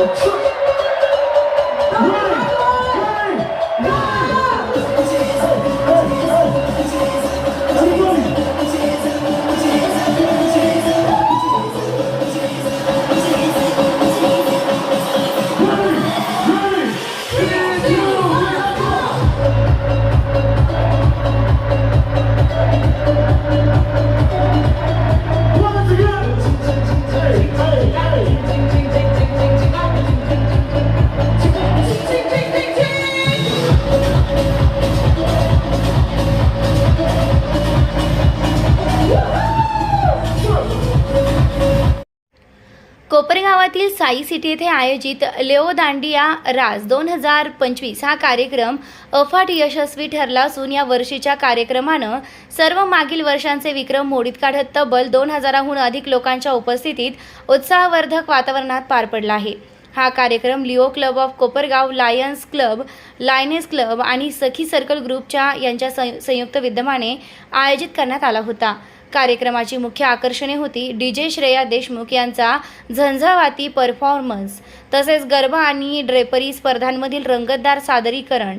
Oh, कोपरगावातील Sai city येथे आयोजित लेओ दांडिया राज दोन हजार पंचवीस हा कार्यक्रम अफाट यशस्वी ठरला असून या वर्षीच्या कार्यक्रमानं सर्व मागील वर्षांचे विक्रम मोडीत काढत तब्बल दोन हजाराहून अधिक लोकांच्या उपस्थितीत उत्साहवर्धक वातावरणात पार पडला आहे. हा कार्यक्रम Leo club of Kopargaon Lions club Lioness club आणि सखी सर्कल ग्रुपच्या यांच्या संयुक्त विद्यमाने आयोजित करण्यात आला होता. कार्यक्रमाची मुख्य आकर्षणे होती डी जे श्रेया देशमुख यांचा झंझावाती परफॉर्मन्स तसेच गरबा आणि ड्रेपरी स्पर्धांमधील रंगतदार सादरीकरण.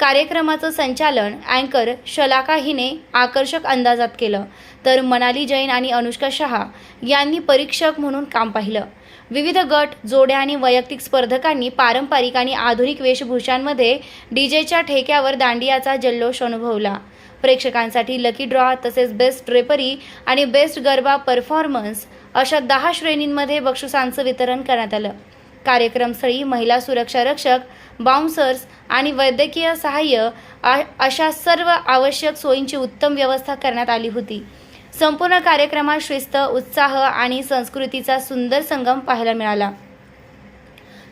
कार्यक्रमाचं संचालन अँकर शलाका हिने आकर्षक अंदाजात केलं. तर मनाली जैन आणि अनुष्का शहा यांनी परीक्षक म्हणून काम पाहिलं. विविध गट जोड्या आणि वैयक्तिक स्पर्धकांनी पारंपरिक आणि आधुनिक वेशभूषांमध्ये डीजेच्या ठेक्यावर दांडियाचा जल्लोष अनुभवला. प्रेक्षकांसाठी लकी ड्रॉ तसेच बेस्ट ड्रेपरी आणि बेस्ट गरबा परफॉर्मन्स अशा दहा श्रेणींमध्ये बक्षिसांचं वितरण करण्यात आलं. कार्यक्रमस्थळी महिला सुरक्षा रक्षक बाउन्सर्स आणि वैद्यकीय सहाय्य आ- अशा सर्व आवश्यक सोयींची उत्तम व्यवस्था करण्यात आली होती. संपूर्ण कार्यक्रमात शिस्त उत्साह आणि संस्कृतीचा सुंदर संगम पाहायला मिळाला.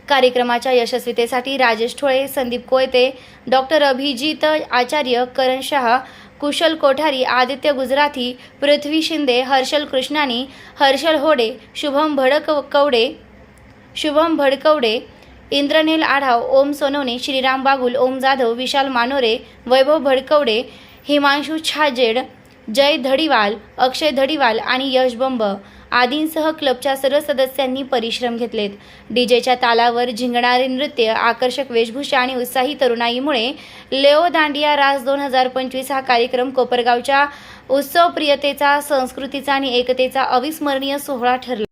कार्यक्रमाच्या यशस्वीतेसाठी राजेश ठोळे संदीप कोयते डॉक्टर अभिजित आचार्य करण शहा कुशल कोठारी आदित्य गुजराथी पृथ्वी शिंदे हर्षल कृष्णानी हर्षल होडे शुभम भडक कवडे शुभम भडकवडे इंद्रनील आढाव ओम सोनवणे श्रीराम बागुल ओम जाधव विशाल मानोरे वैभव भडकवडे हिमांशू छाजेड जय धडीवाल अक्षय धडीवाल आणि यश बंब. आदींसह क्लबच्या सर्व सदस्यांनी परिश्रम घेतलेत. डीजेच्या तालावर झिंगणारे नृत्य आकर्षक वेशभूषा आणि उत्साही तरुणाईमुळे लेओ दांडिया रास दोन हजार पंचवीस हा कार्यक्रम कोपरगावच्या उत्सवप्रियतेचा संस्कृतीचा आणि एकतेचा अविस्मरणीय सोहळा ठरला.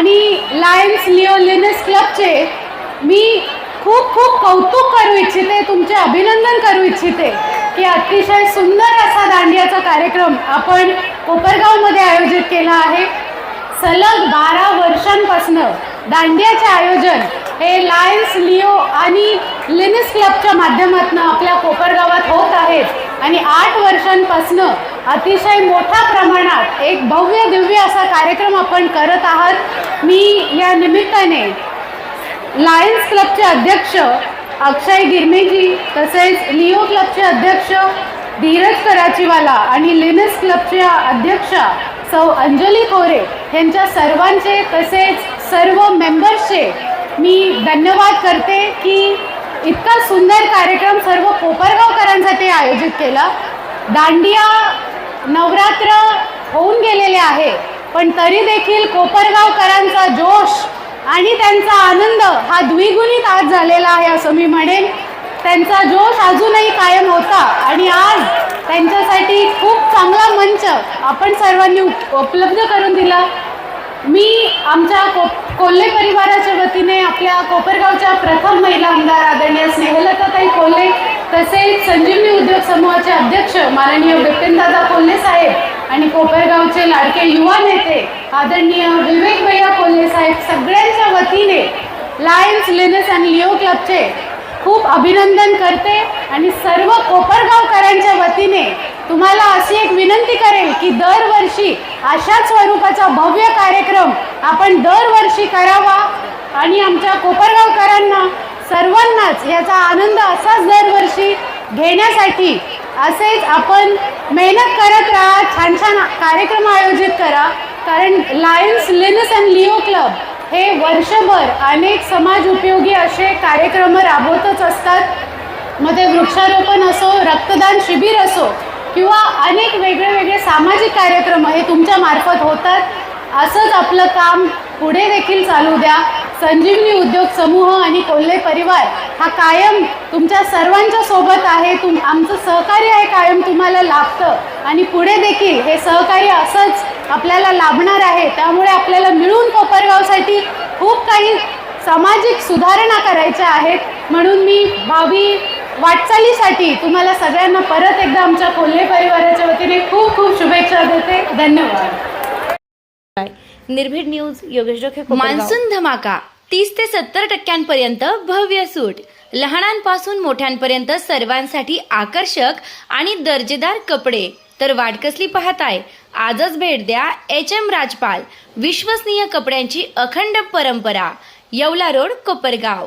आणि लायन्स लिओ लिनस क्लबचे मी खूप खूप कौतुक करू इच्छिते तुमचे अभिनंदन करू इच्छिते की अतिशय सुंदर असा दांडियाचा कार्यक्रम आपण कोपरगावमध्ये आयोजित केला आहे. सलग बारा वर्षांपासनं दांडियाचे आयोजन हे लायन्स लिओ आणि लिनिस क्लबच्या माध्यमातून आपल्या कोपरगावात होत आहेत. आणि आठ वर्षांपासनं अतिशय मोठ्या प्रमाणात एक भव्य दिव्य असा कार्यक्रम आपण करत आहात. मी या निमित्ताने लायन्स क्लबचे अध्यक्ष अक्षय गिरमेजी तसेच लिओ क्लबचे अध्यक्ष धीरज कराचीवाला आणि लिनस क्लबच्या अध्यक्षा सौ अंजली खोरे यांच्या सर्वांचे तसेच सर्व मेंबर्सचे मी धन्यवाद करते की इतका सुंदर कार्यक्रम सर्व कोपरगावकरांसाठी आयोजित केला. दांडिया नवरात्र होऊन गेलेले आहे पण तरी देखील कोपरगावकरांचा जोश आणि त्यांचा आनंद हा द्विगुणित आज झालेला आहे असं मी म्हणेन. त्यांचा जोश अजूनही कायम होता आणि आज त्यांच्यासाठी खूप चांगला मंच आपण सर्वांनी उप- उपलब्ध करून दिला. मी आमच्या को कोल्हे परिवाराच्या वतीने आपल्या कोपरगावच्या प्रथम महिला आमदार आदरणीय स्नेहलताताई कोल्हे तसेच संजीवनी उद्योग समूहाचे अध्यक्ष माननीय बिपिनदादा कोल्हे साहेब आणि कोपरगावचे लाडके युवा नेते आदरणीय विवेक भैया कोल्हे साहेब सगळ्यांच्या वतीने लायन्स लेनेस आणि लिओ क्लबचे खूप अभिनंदन करते आणि सर्व कोपरगावकरांच्या वतीने तुम्हाला अशी एक विनंती करेल की दरवर्षी अशाच स्वरूपाचा भव्य कार्यक्रम आपण दरवर्षी करावा. आणि आमच्या कोपरगावकरांना सर्वांनाच याचा आनंद असाच दरवर्षी घेण्यासाठी असेच आपण मेहनत करत राहा छान छान कार्यक्रम आयोजित करा. कारण Lions Lioness and Leo club हे वर्षभर अनेक समाज उपयोगी असे कार्यक्रम राबवतच असतात. मग ते वृक्षारोपण असो रक्तदान शिबिर असो किंवा अनेक वेगळे वेगळे सामाजिक कार्यक्रम हे तुमच्या मार्फत होतात. असंच आपलं काम पुढे देखील चालू द्या. संजीवनी उद्योग समूह आणि कोल्हे परिवार हा कायम तुमच्या सर्वांच्या सोबत आहे. तुम आमचं सहकार्य आहे कायम तुम्हाला लाभतं. आणि पुढे देखील हे सहकार्य असंच आपल्याला लाभणार आहे. त्यामुळे आपल्याला मिळून कोपरगावसाठी खूप काही सामाजिक सुधारणा करायच्या आहेत. म्हणून मी भावी वाटचालीसाठी तुम्हाला सगळ्यांना परत एकदा आमच्या कोल्हे परिवाराच्या वतीने खूप खूप शुभेच्छा देते. धन्यवाद. निर्भीड न्यूज योगेश मान्सून धमाका तीस ते सत्तर टक्क्यांपर्यंत भव्य सूट. लहानांपासून मोठ्यांपर्यंत सर्वांसाठी आकर्षक आणि दर्जेदार कपडे. तर वाट कसली पाहताय? आजच भेट द्या एच एम राजपाल विश्वसनीय कपड्यांची अखंड परंपरा. येवला रोड कोपरगाव.